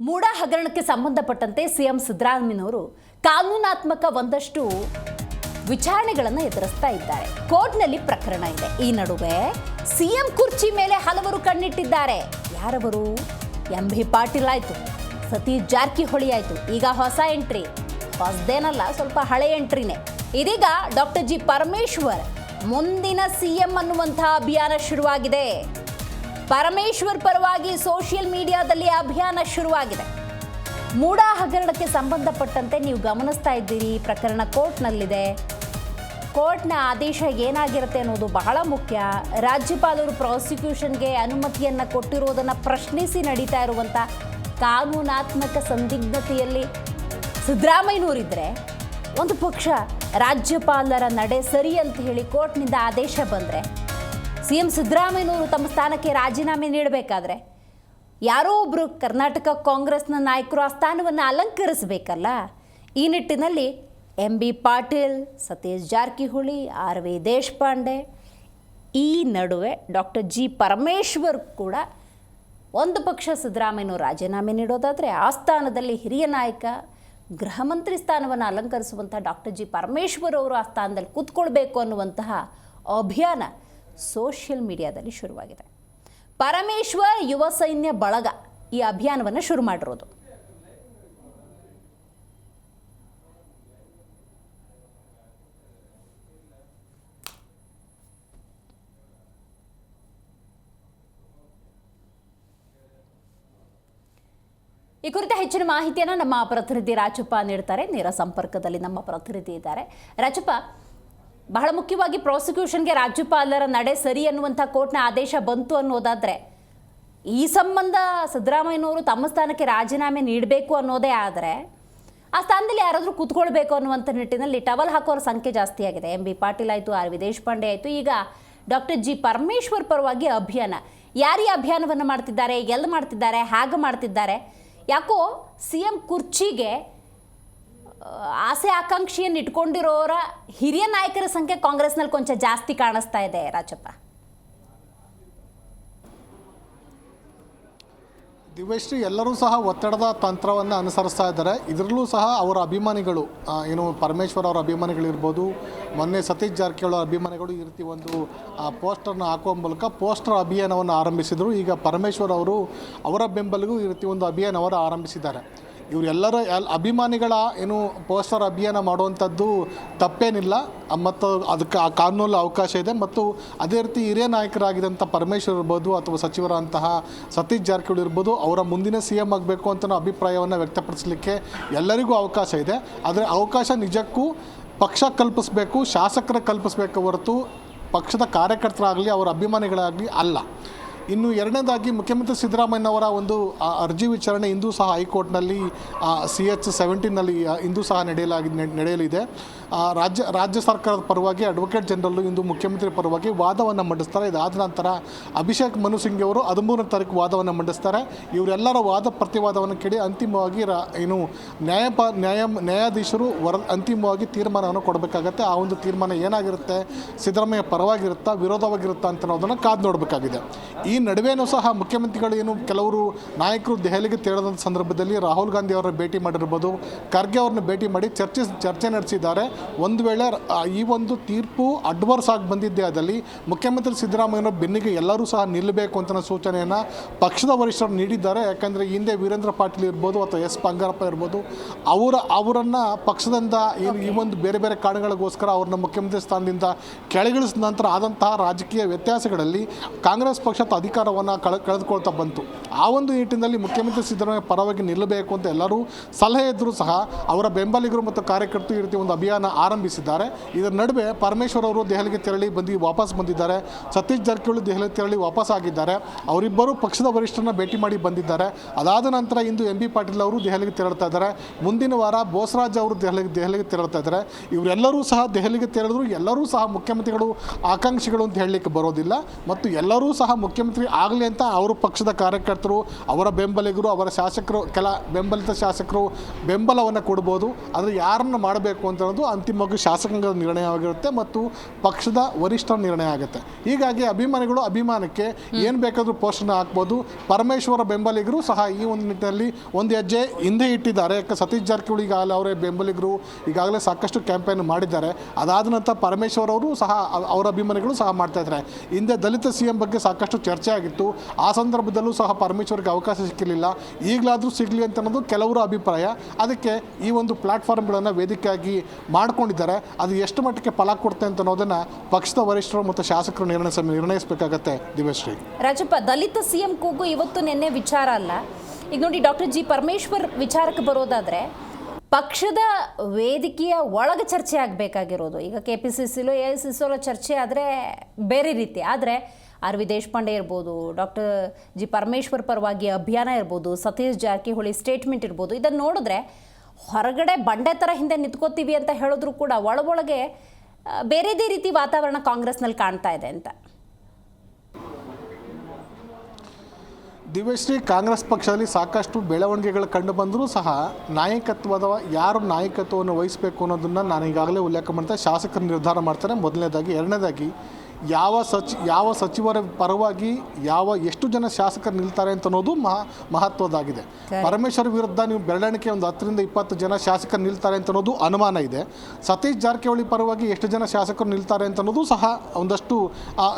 ಮೂಡ ಹಗರಣಕ್ಕೆ ಸಂಬಂಧಪಟ್ಟಂತೆ ಸಿಎಂ ಸಿದ್ದರಾಮಯ್ಯನವರು ಕಾನೂನಾತ್ಮಕ ಒಂದಷ್ಟು ವಿಚಾರಣೆಗಳನ್ನು ಎದುರಿಸ್ತಾ ಇದ್ದಾರೆ. ಕೋರ್ಟ್ನಲ್ಲಿ ಪ್ರಕರಣ ಇದೆ. ಈ ನಡುವೆ ಸಿಎಂ ಕುರ್ಚಿ ಮೇಲೆ ಹಲವರು ಕಣ್ಣಿಟ್ಟಿದ್ದಾರೆ. ಯಾರವರು? ಎಂ ಬಿ ಪಾಟೀಲ್ ಆಯಿತು, ಸತೀಶ್ ಜಾರಕಿಹೊಳಿ ಆಯಿತು. ಈಗ ಹೊಸ ಎಂಟ್ರಿ. ಹೊಸದೇನಲ್ಲ, ಸ್ವಲ್ಪ ಹಳೆ ಎಂಟ್ರಿನೇ. ಇದೀಗ ಡಾಕ್ಟರ್ ಜಿ ಪರಮೇಶ್ವರ್ ಮುಂದಿನ ಸಿಎಂ ಅನ್ನುವಂತಹ ಅಭಿಯಾನ ಶುರುವಾಗಿದೆ. ಪರಮೇಶ್ವರ್ ಪರವಾಗಿ ಸೋಷಿಯಲ್ ಮೀಡಿಯಾದಲ್ಲಿ ಅಭಿಯಾನ ಶುರುವಾಗಿದೆ. ಮೂಡಾ ಹಗರಣಕ್ಕೆ ಸಂಬಂಧಪಟ್ಟಂತೆ ನೀವು ಗಮನಿಸ್ತಾ ಇದ್ದೀರಿ ಪ್ರಕರಣ ಕೋರ್ಟ್ನಲ್ಲಿದೆ. ಕೋರ್ಟ್ನ ಆದೇಶ ಏನಾಗಿರುತ್ತೆ ಅನ್ನೋದು ಬಹಳ ಮುಖ್ಯ. ರಾಜ್ಯಪಾಲರು ಪ್ರಾಸಿಕ್ಯೂಷನ್ಗೆ ಅನುಮತಿಯನ್ನು ಕೊಟ್ಟಿರುವುದನ್ನು ಪ್ರಶ್ನಿಸಿ ನಡೀತಾ ಇರುವಂಥ ಕಾನೂನಾತ್ಮಕ ಸಂದಿಗ್ಧತೆಯಲ್ಲಿ ಸಿದ್ದರಾಮಯ್ಯನವರಿದ್ದರೆ ಒಂದು ಪಕ್ಷ ರಾಜ್ಯಪಾಲರ ನಡೆ ಸರಿ ಅಂತ ಹೇಳಿ ಕೋರ್ಟ್ನಿಂದ ಆದೇಶ ಬಂದರೆ ಸಿ ಎಂ ಸಿದ್ದರಾಮಯ್ಯನವರು ತಮ್ಮ ಸ್ಥಾನಕ್ಕೆ ರಾಜೀನಾಮೆ ನೀಡಬೇಕಾದ್ರೆ ಯಾರೋ ಒಬ್ಬರು ಕರ್ನಾಟಕ ಕಾಂಗ್ರೆಸ್ನ ನಾಯಕರು ಆ ಸ್ಥಾನವನ್ನು ಅಲಂಕರಿಸಬೇಕಲ್ಲ? ಈ ನಿಟ್ಟಿನಲ್ಲಿ M B Patil, Satish Jarkiholi, R V Deshpande, ಈ ನಡುವೆ ಡಾಕ್ಟರ್ ಜಿ ಪರಮೇಶ್ವರ್ ಕೂಡ ಒಂದು ಪಕ್ಷ ಸಿದ್ದರಾಮಯ್ಯನವರು ರಾಜೀನಾಮೆ ನೀಡೋದಾದರೆ ಆ ಸ್ಥಾನದಲ್ಲಿ ಹಿರಿಯ ನಾಯಕ, ಗೃಹ ಮಂತ್ರಿ ಸ್ಥಾನವನ್ನು ಅಲಂಕರಿಸುವಂಥ ಡಾಕ್ಟರ್ ಜಿ ಪರಮೇಶ್ವರ್ ಅವರು ಆ ಸ್ಥಾನದಲ್ಲಿ ಕೂತ್ಕೊಳ್ಬೇಕು ಅನ್ನುವಂತಹ ಅಭಿಯಾನ ಸೋಷಿಯಲ್ ಮೀಡಿಯಾದಲ್ಲಿ ಶುರುವಾಗಿದೆ. ಪರಮೇಶ್ವರ್ ಯುವ ಸೈನ್ಯ ಬಳಗ ಈ ಅಭಿಯಾನವನ್ನು ಶುರು ಮಾಡಿರೋದು. ಈ ಕುರಿತ ಹೆಚ್ಚಿನ ಮಾಹಿತಿಯನ್ನು ನಮ್ಮ ಪ್ರತಿನಿಧಿ ರಾಜಪ್ಪ ನೀಡ್ತಾರೆ. ನೇರ ಸಂಪರ್ಕದಲ್ಲಿ ನಮ್ಮ ಪ್ರತಿನಿಧಿ ಇದ್ದಾರೆ. ರಾಜಪ್ಪ ಬಹಳ ಮುಖ್ಯವಾಗಿ ಪ್ರಾಸಿಕ್ಯೂಷನ್ಗೆ ರಾಜ್ಯಪಾಲರ ನಡೆ ಸರಿ ಅನ್ನುವಂಥ ಕೋರ್ಟ್ನ ಆದೇಶ ಬಂತು ಅನ್ನೋದಾದರೆ, ಈ ಸಂಬಂಧ ಸಿದ್ದರಾಮಯ್ಯನವರು ತಮ್ಮ ಸ್ಥಾನಕ್ಕೆ ರಾಜೀನಾಮೆ ನೀಡಬೇಕು ಅನ್ನೋದೇ ಆದರೆ, ಆ ಸ್ಥಾನದಲ್ಲಿ ಯಾರಾದರೂ ಕೂತ್ಕೊಳ್ಬೇಕು ಅನ್ನುವಂಥ ನಿಟ್ಟಿನಲ್ಲಿ ಟವಲ್ ಹಾಕೋರ ಸಂಖ್ಯೆ ಜಾಸ್ತಿ ಆಗಿದೆ. ಎಂ ಬಿ ಪಾಟೀಲ್ ಆಯಿತು, ಆರ್ ವಿ ದೇಶಪಾಂಡೆ ಆಯಿತು, ಈಗ ಡಾಕ್ಟರ್ ಜಿ ಪರಮೇಶ್ವರ್ ಪರವಾಗಿ ಅಭಿಯಾನ. ಯಾರೀ ಅಭಿಯಾನವನ್ನು ಮಾಡ್ತಿದ್ದಾರೆ ಎಲ್ಲಿ ಮಾಡ್ತಿದ್ದಾರೆ, ಹೇಗೆ ಮಾಡ್ತಿದ್ದಾರೆ? ಯಾಕೋ ಸಿ ಎಂ ಕುರ್ಚಿಗೆ ಆಸೆ ಆಕಾಂಕ್ಷೆಯನ್ನು ಇಟ್ಕೊಂಡಿರೋರ ಹಿರಿಯ ನಾಯಕರ ಸಂಖ್ಯೆ ಕಾಂಗ್ರೆಸ್ನಲ್ಲಿ ಕೊಂಚ ಜಾಸ್ತಿ ಕಾಣಿಸ್ತಾ ಇದೆ, ರಾಜಪ್ಪ. ದಿವ್ಯಶ್ರೀ, ಎಲ್ಲರೂ ಸಹ ಒತ್ತಡದ ತಂತ್ರವನ್ನು ಅನುಸರಿಸ್ತಾ ಇದ್ದಾರೆ. ಇದರಲ್ಲೂ ಸಹ ಅವರ ಅಭಿಮಾನಿಗಳು ಏನು ಪರಮೇಶ್ವರ್ ಅವರ ಅಭಿಮಾನಿಗಳಿರ್ಬೋದು, ಮೊನ್ನೆ ಸತೀಶ್ ಜಾರಕಿಹೊಳಿ ಅಭಿಮಾನಿಗಳು ಈ ರೀತಿ ಒಂದು ಪೋಸ್ಟರ್ನ ಹಾಕುವ ಮೂಲಕ ಪೋಸ್ಟರ್ ಅಭಿಯಾನವನ್ನು ಆರಂಭಿಸಿದರು. ಈಗ ಪರಮೇಶ್ವರ್ ಅವರು ಅವರ ಬೆಂಬಲಿಗೂ ಈ ರೀತಿ ಒಂದು ಅಭಿಯಾನವನ್ನು ಆರಂಭಿಸಿದ್ದಾರೆ. ಇವರೆಲ್ಲರ ಅಭಿಮಾನಿಗಳ ಏನು ಪೋಸ್ಟರ್ ಅಭಿಯಾನ ಮಾಡುವಂಥದ್ದು ತಪ್ಪೇನಿಲ್ಲ. ಮತ್ತು ಅದಕ್ಕೆ ಆ ಕಾನೂನಲ್ಲಿ ಅವಕಾಶ ಇದೆ. ಮತ್ತು ಅದೇ ರೀತಿ ಹಿರಿಯ ನಾಯಕರಾಗಿದ್ದಂಥ ಪರಮೇಶ್ವರ್ ಇರ್ಬೋದು ಅಥವಾ ಸಚಿವರಂತಹ ಸತೀಶ್ ಜಾರಕಿಹೊಳಿ ಇರ್ಬೋದು, ಅವರ ಮುಂದಿನ ಸಿ ಎಂ ಆಗಬೇಕು ಅಂತ ಅಭಿಪ್ರಾಯವನ್ನು ವ್ಯಕ್ತಪಡಿಸಲಿಕ್ಕೆ ಎಲ್ಲರಿಗೂ ಅವಕಾಶ ಇದೆ. ಆದರೆ ಅವಕಾಶ ನಿಜಕ್ಕೂ ಪಕ್ಷ ಕಲ್ಪಿಸಬೇಕು, ಶಾಸಕರ ಕಲ್ಪಿಸಬೇಕು ಹೊರತು ಪಕ್ಷದ ಕಾರ್ಯಕರ್ತರಾಗಲಿ, ಅವರ ಅಭಿಮಾನಿಗಳಾಗಲಿ ಅಲ್ಲ. ಇನ್ನು ಎರಡನೇದಾಗಿ ಮುಖ್ಯಮಂತ್ರಿ ಸಿದ್ದರಾಮಯ್ಯನವರ ಒಂದು ಅರ್ಜಿ ವಿಚಾರಣೆ ಇಂದು ಸಹ ಹೈಕೋರ್ಟ್ನಲ್ಲಿ ಸಿ ಎಚ್ ಸೆವೆಂಟೀನಲ್ಲಿ ಇಂದು ಸಹ ನಡೆಯಲಾಗಿ ನಡೆಯಲಿದೆ. ರಾಜ್ಯ ರಾಜ್ಯ ಸರ್ಕಾರದ ಪರವಾಗಿ, ಅಡ್ವೊಕೇಟ್ ಜನರಲ್ಲು ಇಂದು ಮುಖ್ಯಮಂತ್ರಿ ಪರವಾಗಿ ವಾದವನ್ನು ಮಂಡಿಸ್ತಾರೆ. ಇದಾದ ನಂತರ ಅಭಿಷೇಕ್ ಮನು ಸಿಂಗ್ ಅವರು ಹದಿಮೂರನೇ ತಾರೀಕು ವಾದವನ್ನು ಮಂಡಿಸ್ತಾರೆ. ಇವರೆಲ್ಲರ ವಾದ ಪ್ರತಿವಾದವನ್ನು ಕೇಳಿ ಅಂತಿಮವಾಗಿ ರಾ, ಏನು, ನ್ಯಾಯಪ, ನ್ಯಾಯ, ನ್ಯಾಯಾಧೀಶರು ವರ, ಅಂತಿಮವಾಗಿ ತೀರ್ಮಾನವನ್ನು ಕೊಡಬೇಕಾಗತ್ತೆ. ಆ ಒಂದು ತೀರ್ಮಾನ ಏನಾಗಿರುತ್ತೆ, ಸಿದ್ದರಾಮಯ್ಯ ಪರವಾಗಿರುತ್ತಾ, ವಿರೋಧವಾಗಿರುತ್ತಾ ಅಂತ ಅನ್ನೋದನ್ನು ಕಾದು ನೋಡಬೇಕಾಗಿದೆ. ಈ ನಡುವೆನೂ ಸಹ ಮುಖ್ಯಮಂತ್ರಿಗಳು ಏನು ಕೆಲವರು ನಾಯಕರು ದೆಹಲಿಗೆ ತೆರಳದಂಥ ಸಂದರ್ಭದಲ್ಲಿ ರಾಹುಲ್ ಗಾಂಧಿ ಅವರ ಭೇಟಿ ಮಾಡಿರ್ಬೋದು, ಖರ್ಗೆ ಅವ್ರನ್ನ ಭೇಟಿ ಮಾಡಿ ಚರ್ಚೆ ಚರ್ಚೆ ನಡೆಸಿದ್ದಾರೆ. ಒಂದು ವೇಳೆ ಈ ಒಂದು ತೀರ್ಪು ಅಡ್ವರ್ಸ್ ಆಗಿ ಬಂದಿದ್ದೇ ಆದಲ್ಲಿ ಮುಖ್ಯಮಂತ್ರಿ ಸಿದ್ದರಾಮಯ್ಯನ ಬೆನ್ನಿಗೆ ಎಲ್ಲರೂ ಸಹ ನಿಲ್ಲಬೇಕು ಅಂತ ಸೂಚನೆಯನ್ನು ಪಕ್ಷದ ವರಿಷ್ಠರು ನೀಡಿದ್ದಾರೆ. ಯಾಕಂದರೆ ಹಿಂದೆ ವೀರೇಂದ್ರ ಪಾಟೀಲ್ ಇರ್ಬೋದು ಅಥವಾ ಎಸ್ ಬಂಗಾರಪ್ಪ ಇರ್ಬೋದು, ಅವರ, ಅವರನ್ನು ಪಕ್ಷದಿಂದ ಏನು ಈ ಒಂದು ಬೇರೆ ಬೇರೆ ಕಾರಣಗಳಿಗೋಸ್ಕರ ಅವ್ರನ್ನ ಮುಖ್ಯಮಂತ್ರಿ ಸ್ಥಾನದಿಂದ ಕೆಳಗಿಳಿಸಿದ ನಂತರ ಆದಂತಹ ರಾಜಕೀಯ ವ್ಯತ್ಯಾಸಗಳಲ್ಲಿ ಕಾಂಗ್ರೆಸ್ ಪಕ್ಷ ಅಧಿಕಾರವನ್ನು ಕಳೆ, ಕಳೆದುಕೊಳ್ತಾ ಬಂತು. ಆ ಒಂದು ನಿಟ್ಟಿನಲ್ಲಿ ಮುಖ್ಯಮಂತ್ರಿ ಸಿದ್ದರಾಮಯ್ಯ ಪರವಾಗಿ ನಿಲ್ಲಬೇಕು ಅಂತ ಎಲ್ಲರೂ ಸಲಹೆ ಇದ್ದರೂ ಸಹ ಅವರ ಬೆಂಬಲಿಗರು ಮತ್ತು ಕಾರ್ಯಕರ್ತರು ರೀತಿ ಒಂದು ಅಭಿಯಾನ ಆರಂಭಿಸಿದ್ದಾರೆ. ಇದರ ನಡುವೆ ಪರಮೇಶ್ವರ್ ಅವರು ದೆಹಲಿಗೆ ತೆರಳಿ ಬಂದು ವಾಪಸ್ ಬಂದಿದ್ದಾರೆ. ಸತೀಶ್ ಜಾರಕಿಹೊಳಿ ದೆಹಲಿಗೆ ತೆರಳಿ ವಾಪಸ್ ಆಗಿದ್ದಾರೆ. ಅವರಿಬ್ಬರು ಪಕ್ಷದ ವರಿಷ್ಠರನ್ನ ಭೇಟಿ ಮಾಡಿ ಬಂದಿದ್ದಾರೆ. ಅದಾದ ನಂತರ ಇಂದು ಎಂ ಬಿ ಪಾಟೀಲ್ ಅವರು ದೆಹಲಿಗೆ ತೆರಳ್ತಾ ಇದ್ದಾರೆ. ಮುಂದಿನ ವಾರ ಬೋಸರಾಜ್ ಅವರು ದೆಹಲಿಗೆ ದೆಹಲಿಗೆ ತೆರಳ್ತಾ ಇದ್ದಾರೆ. ಇವರೆಲ್ಲರೂ ಸಹ ದೆಹಲಿಗೆ ತೆರಳಿದ್ರು. ಎಲ್ಲರೂ ಸಹ ಮುಖ್ಯಮಂತ್ರಿಗಳು ಆಕಾಂಕ್ಷಿಗಳು ಅಂತ ಹೇಳಲಿಕ್ಕೆ ಬರೋದಿಲ್ಲ. ಮತ್ತು ಎಲ್ಲರೂ ಸಹ ಮುಖ್ಯಮಂತ್ರಿ ಮುಖ್ಯಮಂತ್ರಿ ಆಗಲಿ ಅಂತ ಅವರ ಪಕ್ಷದ ಕಾರ್ಯಕರ್ತರು, ಅವರ ಬೆಂಬಲಿಗರು, ಅವರ ಶಾಸಕರು, ಕೆಲ ಬೆಂಬಲಿತ ಶಾಸಕರು ಬೆಂಬಲವನ್ನು ಕೊಡ್ಬೋದು. ಆದರೆ ಯಾರನ್ನು ಮಾಡಬೇಕು ಅಂತ ಅನ್ನೋದು ಅಂತಿಮವಾಗಿ ಶಾಸಕಾಂಗದ ನಿರ್ಣಯವಾಗಿರುತ್ತೆ ಮತ್ತು ಪಕ್ಷದ ವರಿಷ್ಠರ ನಿರ್ಣಯ ಆಗುತ್ತೆ. ಹೀಗಾಗಿ ಅಭಿಮಾನಿಗಳು ಅಭಿಮಾನಕ್ಕೆ ಏನು ಬೇಕಾದರೂ ಪೋಸ್ಟನ್ನು ಹಾಕ್ಬೋದು. ಪರಮೇಶ್ವರ ಬೆಂಬಲಿಗರು ಸಹ ಈ ಒಂದು ನಿಟ್ಟಿನಲ್ಲಿ ಒಂದು ಹೆಜ್ಜೆ ಹಿಂದೆ ಇಟ್ಟಿದ್ದಾರೆ. ಯಾಕೆ ಸತೀಶ್ ಜಾರಕಿಹೊಳಿ ಈಗಾಗಲೇ ಅವರೇ ಬೆಂಬಲಿಗರು, ಈಗಾಗಲೇ ಸಾಕಷ್ಟು ಕ್ಯಾಂಪೇನ್ ಮಾಡಿದ್ದಾರೆ. ಅದಾದ ನಂತರ ಪರಮೇಶ್ವರ್ ಅವರು ಸಹ ಅವರ ಅಭಿಮಾನಿಗಳು ಸಹ ಮಾಡ್ತಾ ಇದ್ದಾರೆ. ಹಿಂದೆ ದಲಿತ ಸಿ ಎಂ ಬಗ್ಗೆ ಸಾಕಷ್ಟು ಚರ್ಚೆ ಆಗಿತ್ತು ಆ ಸಂದರ್ಭದಲ್ಲೂ ಸಹ ಪರಮೇಶ್ವರ್ಗೆ ಅವಕಾಶ ಸಿಕ್ಕಿರಲಿಲ್ಲ. ಈಗಲಾದರೂ ಸಿಗಲಿ ಅಂತ ಅನ್ನೋದು ಕೆಲವರ ಅಭಿಪ್ರಾಯ. ಅದಕ್ಕೆ ಈ ಒಂದು ಪ್ಲಾಟ್ಫಾರ್ಮ್ಗಳನ್ನು ವೇದಿಕೆಯಾಗಿ ಮಾಡ್ಕೊಂಡಿದ್ದಾರೆ. ಅದು ಎಷ್ಟು ಮಟ್ಟಕ್ಕೆ ಫಲ ಕೊಡುತ್ತೆ ಅಂತ ಅನ್ನೋದನ್ನು ಪಕ್ಷದ ವರಿಷ್ಠರು ಮತ್ತು ಶಾಸಕರು ನಿರ್ಣಯಿಸ ನಿರ್ಣಯಿಸಬೇಕಾಗತ್ತೆ ದಿವ್ಯಶ್ರೀ. ರಾಜಪ್ಪ, ದಲಿತ ಸಿಎಂ ಕೂಗು ಇವತ್ತು ನಿನ್ನೆ ವಿಚಾರ ಅಲ್ಲ. ಈಗ ನೋಡಿ ಡಾಕ್ಟರ್ ಜಿ ಪರಮೇಶ್ವರ್ ವಿಚಾರಕ್ಕೆ ಬರೋದಾದರೆ ಪಕ್ಷದ ವೇದಿಕೆಯ ಒಳಗೆ ಚರ್ಚೆ ಆಗಬೇಕಾಗಿರೋದು. ಈಗ ಕೆ ಪಿ ಸಿ ಸಿಲೋ ಎ ಸಿ ಸಿಲೋ ಚರ್ಚೆ ಆದರೆ ಬೇರೆ ರೀತಿ. ಆದರೆ ಆರ್ ವಿ ದೇಶಪಾಂಡೆ ಇರ್ಬೋದು, ಡಾಕ್ಟರ್ ಜಿ ಪರಮೇಶ್ವರ್ ಪರವಾಗಿ ಅಭಿಯಾನ ಇರ್ಬೋದು, ಸತೀಶ್ ಜಾರಕಿಹೊಳಿ ಸ್ಟೇಟ್ಮೆಂಟ್ ಇರ್ಬೋದು ಇದನ್ನು ನೋಡಿದ್ರೆ ಹೊರಗಡೆ ಬಂಡೆ ಥರ ಹಿಂದೆ ನಿಂತ್ಕೋತೀವಿ ಅಂತ ಹೇಳಿದ್ರು ಕೂಡ ಒಳಗೊಳಗೆ ಬೇರೆದೇ ರೀತಿ ವಾತಾವರಣ ಕಾಂಗ್ರೆಸ್ನಲ್ಲಿ ಕಾಣ್ತಾ ಇದೆ ಅಂತ. ದಿವ್ಯಶ್ರೀ, ಕಾಂಗ್ರೆಸ್ ಪಕ್ಷದಲ್ಲಿ ಸಾಕಷ್ಟು ಬೆಳವಣಿಗೆಗಳು ಕಂಡು ಬಂದರೂ ಸಹ ನಾಯಕತ್ವದ ಯಾರು ನಾಯಕತ್ವವನ್ನು ವಹಿಸಬೇಕು ಅನ್ನೋದನ್ನು ನಾನು ಈಗಾಗಲೇ ಉಲ್ಲೇಖ ಮಾಡ್ತಾ, ಶಾಸಕರು ನಿರ್ಧಾರ ಮಾಡ್ತಾರೆ. ಮೊದಲನೇದಾಗಿ, ಎರಡನೇದಾಗಿ ಯಾವ ಸಚಿ ಯಾವ ಸಚಿವರ ಪರವಾಗಿ ಯಾವ ಎಷ್ಟು ಜನ ಶಾಸಕರು ನಿಲ್ತಾರೆ ಅಂತ ಅನ್ನೋದು ಮಹಾ ಮಹತ್ವದಾಗಿದೆ ಪರಮೇಶ್ವರ್ ವಿರುದ್ಧ ನೀವು ಬೆರಳೆಣಿಕೆ ಒಂದು ಹತ್ತರಿಂದ ಇಪ್ಪತ್ತು ಜನ ಶಾಸಕರು ನಿಲ್ತಾರೆ ಅಂತ ಅನ್ನೋದು ಅನುಮಾನ ಇದೆ. ಸತೀಶ್ ಜಾರಕಿಹೊಳಿ ಪರವಾಗಿ ಎಷ್ಟು ಜನ ಶಾಸಕರು ನಿಲ್ತಾರೆ ಅಂತ ಅನ್ನೋದು ಸಹ ಒಂದಷ್ಟು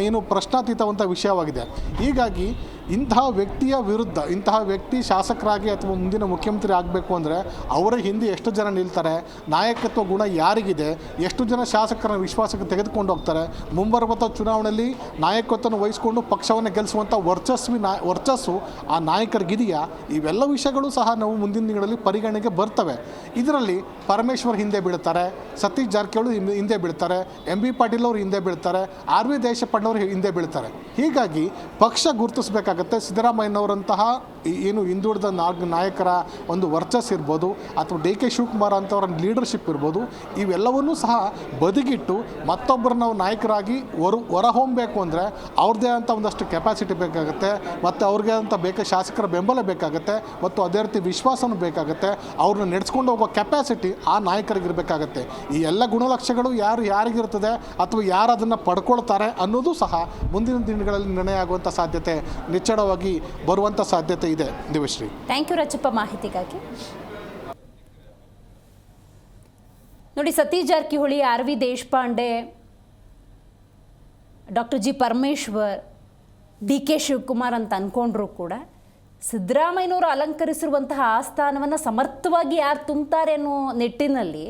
ಏನು ಪ್ರಶ್ನಾತೀತವಂಥ ವಿಷಯವಾಗಿದೆ. ಹೀಗಾಗಿ ಇಂತಹ ವ್ಯಕ್ತಿಯ ವಿರುದ್ಧ, ಇಂತಹ ವ್ಯಕ್ತಿ ಶಾಸಕರಾಗಿ ಅಥವಾ ಮುಂದಿನ ಮುಖ್ಯಮಂತ್ರಿ ಆಗಬೇಕು ಅಂದರೆ ಅವರ ಹಿಂದೆ ಎಷ್ಟು ಜನ ನಿಲ್ತಾರೆ, ನಾಯಕತ್ವ ಗುಣ ಯಾರಿಗಿದೆ, ಎಷ್ಟು ಜನ ಶಾಸಕರನ್ನು ವಿಶ್ವಾಸಕ್ಕೆ ತೆಗೆದುಕೊಂಡು ಹೋಗ್ತಾರೆ ಮುಂಬರುವ ಚುನಾವಣೆಯಲ್ಲಿ ನಾಯಕತ್ವವನ್ನು ವಹಿಸಿಕೊಂಡು ಪಕ್ಷವನ್ನು ಗೆಲ್ಲಿಸುವಂಥ ವರ್ಚಸ್ವಿ ನಾ, ವರ್ಚಸ್ಸು ಆ ನಾಯಕರಿಗಿದೆಯಾ? ಇವೆಲ್ಲ ವಿಷಯಗಳು ಸಹ ನಾವು ಮುಂದಿನ ದಿನಗಳಲ್ಲಿ ಪರಿಗಣನೆಗೆ ಬರ್ತವೆ. ಇದರಲ್ಲಿ ಪರಮೇಶ್ವರ್ ಹಿಂದೆ ಬೀಳ್ತಾರೆ, ಸತೀಶ್ ಜಾರಕಿಹೊಳಿ ಹಿಂದೆ ಬೀಳ್ತಾರೆ, ಎಂ ಬಿ ಪಾಟೀಲ್ ಅವರು ಹಿಂದೆ ಬೀಳ್ತಾರೆ, ಆರ್ ವಿ ದೇಶಪಾಂಡೆ ಹಿಂದೆ ಬೀಳ್ತಾರೆ. ಹೀಗಾಗಿ ಪಕ್ಷ ಗುರುತಿಸಬೇಕಾಗತ್ತೆ ಸಿದ್ದರಾಮಯ್ಯನವರಂತಹ ಏನು ಹಿಂದುಳಿದ ನಾಲ್ಕು ನಾಯಕರ ಒಂದು ವರ್ಚಸ್ ಇರ್ಬೋದು ಅಥವಾ ಡಿ ಕೆ ಶಿವಕುಮಾರ್ ಅಂತವರ ಲೀಡರ್ಶಿಪ್ ಇರ್ಬೋದು, ಇವೆಲ್ಲವನ್ನೂ ಸಹ ಬದಿಗಿಟ್ಟು ಮತ್ತೊಬ್ಬರು ನಾವು ನಾಯಕರಾಗಿ ಹೊರ ಹೊರಹೊಮ್ಮಬೇಕು ಅಂದರೆ ಅವ್ರದ್ದೇ ಅಂತ ಒಂದಷ್ಟು ಕೆಪಾಸಿಟಿ ಬೇಕಾಗುತ್ತೆ, ಮತ್ತು ಅವ್ರಿಗೆ ಅಂತ ಬೇಕಾದ ಶಾಸಕರ ಬೆಂಬಲ ಬೇಕಾಗುತ್ತೆ, ಮತ್ತು ಅದೇ ರೀತಿ ವಿಶ್ವಾಸನೂ ಬೇಕಾಗುತ್ತೆ, ಅವ್ರನ್ನ ನಡೆಸ್ಕೊಂಡು ಹೋಗೋ ಕೆಪಾಸಿಟಿ ಆ ನಾಯಕರಿಗಿರಬೇಕಾಗತ್ತೆ. ಈ ಎಲ್ಲ ಗುಣಲಕ್ಷಣಗಳು ಯಾರು ಯಾರಿಗಿರ್ತದೆ ಅಥವಾ ಯಾರು ಅದನ್ನು ಪಡ್ಕೊಳ್ತಾರೆ ಅನ್ನೋದು ಸಹ ಮುಂದಿನ ದಿನಗಳಲ್ಲಿ ನಿರ್ಣಯ ಆಗುವಂಥ ಸಾಧ್ಯತೆ ನಿಚ್ಚಡವಾಗಿ ಬರುವಂಥ ಸಾಧ್ಯತೆ ಇದೆ. ದೇವಶ್ರೀ ಥ್ಯಾಂಕ್ ಯು ರಚಪ್ಪ ಮಾಹಿತಿಗಾಗಿ. ನೋಡಿ, Satish Jarkiholi, R V Deshpande, doctor G Parameshwar, D K Shivakumar ಅಂತ ಅಂದ್ಕೊಂಡ್ರು ಕೂಡ, ಸಿದ್ದರಾಮಯ್ಯನವರು ಅಲಂಕರಿಸಿರುವಂತಹ ಆಸ್ಥಾನವನ್ನು ಸಮರ್ಥವಾಗಿ ಯಾರು ತುಂಬ್ತಾರೆ ಅನ್ನೋ ನಿಟ್ಟಿನಲ್ಲಿ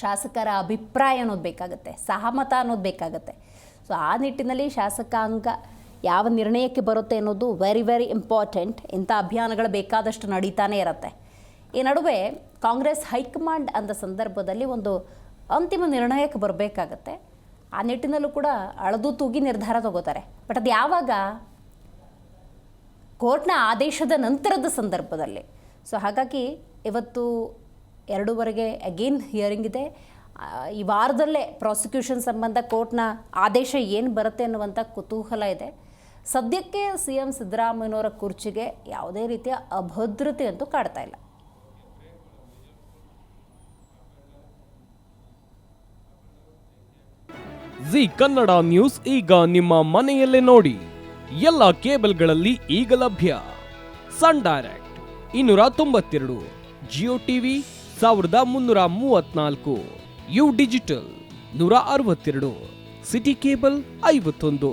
ಶಾಸಕರ ಅಭಿಪ್ರಾಯ ಅನ್ನೋದು ಬೇಕಾಗುತ್ತೆ, ಸಹಮತ ಅನ್ನೋದು ಬೇಕಾಗುತ್ತೆ. ಸೊ ಆ ನಿಟ್ಟಿನಲ್ಲಿ ಶಾಸಕಾಂಗ ಯಾವ ನಿರ್ಣಯಕ್ಕೆ ಬರುತ್ತೆ ಅನ್ನೋದು ವೆರಿ ವೆರಿ ಇಂಪಾರ್ಟೆಂಟ್ ಇಂಥ ಅಭಿಯಾನಗಳು ಬೇಕಾದಷ್ಟು ನಡೀತಾನೆ ಇರುತ್ತೆ. ಈ ನಡುವೆ ಕಾಂಗ್ರೆಸ್ ಹೈಕಮಾಂಡ್ ಅಂದ ಸಂದರ್ಭದಲ್ಲಿ ಒಂದು ಅಂತಿಮ ನಿರ್ಣಯಕ್ಕೆ ಬರಬೇಕಾಗತ್ತೆ. ಆ ನಿಟ್ಟಿನಲ್ಲೂ ಕೂಡ ಅಳದು ತೂಗಿ ನಿರ್ಧಾರ ತಗೋತಾರೆ. ಬಟ್ ಅದು ಯಾವಾಗ? ಕೋರ್ಟ್ನ ಆದೇಶದ ನಂತರದ ಸಂದರ್ಭದಲ್ಲಿ. ಸೊ ಹಾಗಾಗಿ ಇವತ್ತು ಎರಡೂವರೆಗೆ ಅಗೇನ್ ಹಿಯರಿಂಗ್ ಇದೆ. ಈ ವಾರದಲ್ಲೇ ಪ್ರಾಸಿಕ್ಯೂಷನ್ ಸಂಬಂಧ ಕೋರ್ಟ್ನ ಆದೇಶ ಏನು ಬರುತ್ತೆ ಅನ್ನುವಂಥ ಕುತೂಹಲ ಇದೆ. ಸದ್ಯಕ್ಕೆ ಸಿ ಎಂ ಸಿದ್ದರಾಮಯ್ಯನವರ ಕುರ್ಚಿಗೆ ಯಾವುದೇ ರೀತಿಯ ಅಭದ್ರತೆ ಅಂತೂ ಕಾಡ್ತಾ ಇಲ್ಲ. ಜಿ ಕನ್ನಡ ನ್ಯೂಸ್ ಈಗ ನಿಮ್ಮ ಮನೆಯಲ್ಲೇ ನೋಡಿ. ಎಲ್ಲ ಕೇಬಲ್ಗಳಲ್ಲಿ ಈಗ ಲಭ್ಯ. ಸನ್ ಡೈರೆಕ್ಟ್ ಇನ್ನೂರ ತೊಂಬತ್ತೆರಡು, ಜಿಯೋ ಟಿವಿ ಸಾವಿರದ ಮುನ್ನೂರ ಮೂವತ್ನಾಲ್ಕು ಯು ಡಿಜಿಟಲ್ ನೂರ ಅರವತ್ತೆರಡು, ಸಿಟಿ ಕೇಬಲ್ ಐವತ್ತೊಂದು.